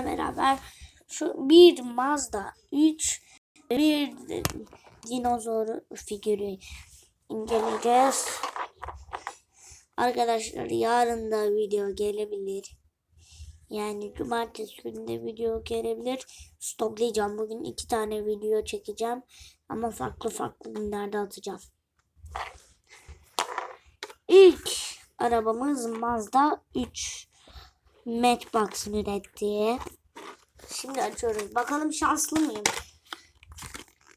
sizlerle beraber şu bir Mazda 3 bir dinozor figürü inceleyeceğiz. Arkadaşlar yarın da video gelebilir. Yani cumartesi günü de video gelebilir. Stoklayacağım. Bugün iki tane video çekeceğim. Ama farklı farklı günlerde atacağım. İlk arabamız Mazda 3. Matchbox'ın ürettiği. Şimdi açıyoruz. Bakalım şanslı mıyım?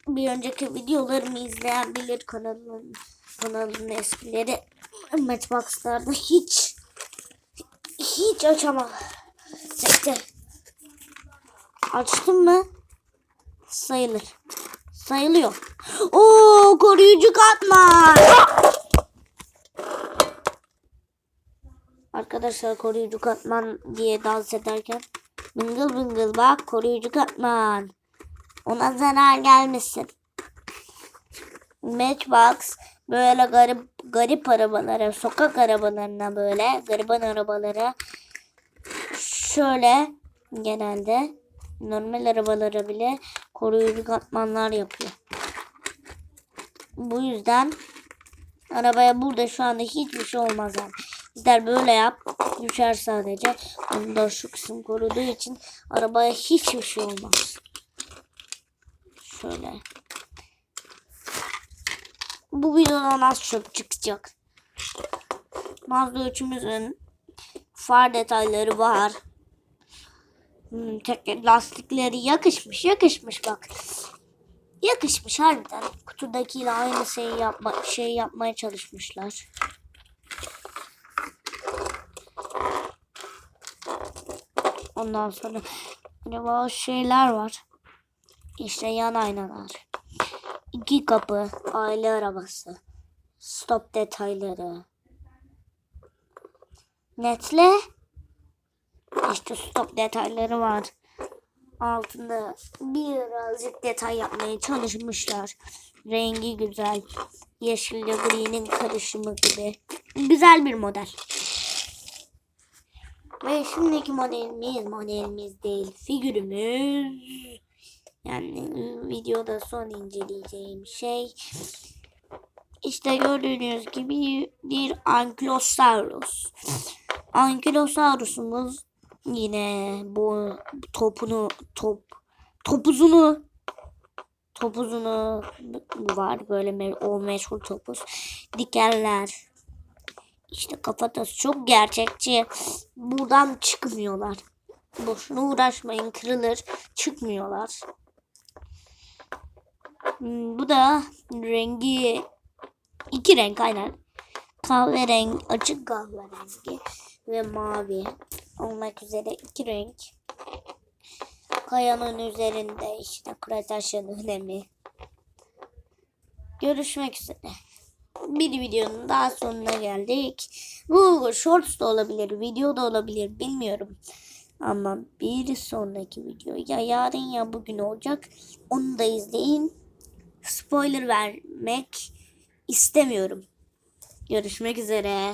Bir önceki videolarımı izleyen bilir kanalın kanalın eskileri Matchbox'larda hiç hiç açamam. Bekle. Açtım mı? Sayılır. Sayılıyor. Oo koruyucu katman. Arkadaşlar koruyucu katman diye dans ederken bıngıl bıngıl bak koruyucu katman. Ona zarar gelmesin. Matchbox böyle garip garip arabalara, sokak arabalarına böyle gariban arabalara şöyle genelde normal arabalara bile koruyucu katmanlar yapıyor. Bu yüzden arabaya burada şu anda hiçbir şey olmaz yani. İster böyle yap düşer sadece. Onu da şu kısım koruduğu için arabaya hiçbir şey olmaz. Şöyle. Bu videodan az çok çıkacak. Mazda 3'ümüzün far detayları var. Hmm, tek lastikleri yakışmış yakışmış bak. Yakışmış harbiden. Kutudakiyle aynı şeyi yapma şey yapmaya çalışmışlar. Ondan sonra acaba şeyler var. İşte yan aynalar. İki kapı, aile arabası. Stop detayları. Netle. İşte stop detayları var. Altında birazcık detay yapmaya çalışmışlar. Rengi güzel. Yeşille gri'nin karışımı gibi. Güzel bir model. Ve şimdiki modelimiz modelimiz değil. Figürümüz. Yani videoda son inceleyeceğim şey. İşte gördüğünüz gibi bir Ankylosaurus. Ankylosaurus'umuz yine bu topunu top topuzunu topuzunu var böyle o meşhur topuz dikerler işte kafatası çok gerçekçi buradan çıkmıyorlar boşuna uğraşmayın kırılır çıkmıyorlar Hmm, bu da rengi iki renk aynen kahverengi açık kahverengi ve mavi olmak üzere iki renk. Kayanın üzerinde işte Kretaşya dönemi. Görüşmek üzere. Bir videonun daha sonuna geldik. Bu shorts da olabilir, video da olabilir bilmiyorum. Ama bir sonraki video ya yarın ya bugün olacak. Onu da izleyin. Spoiler vermek istemiyorum. Görüşmek üzere.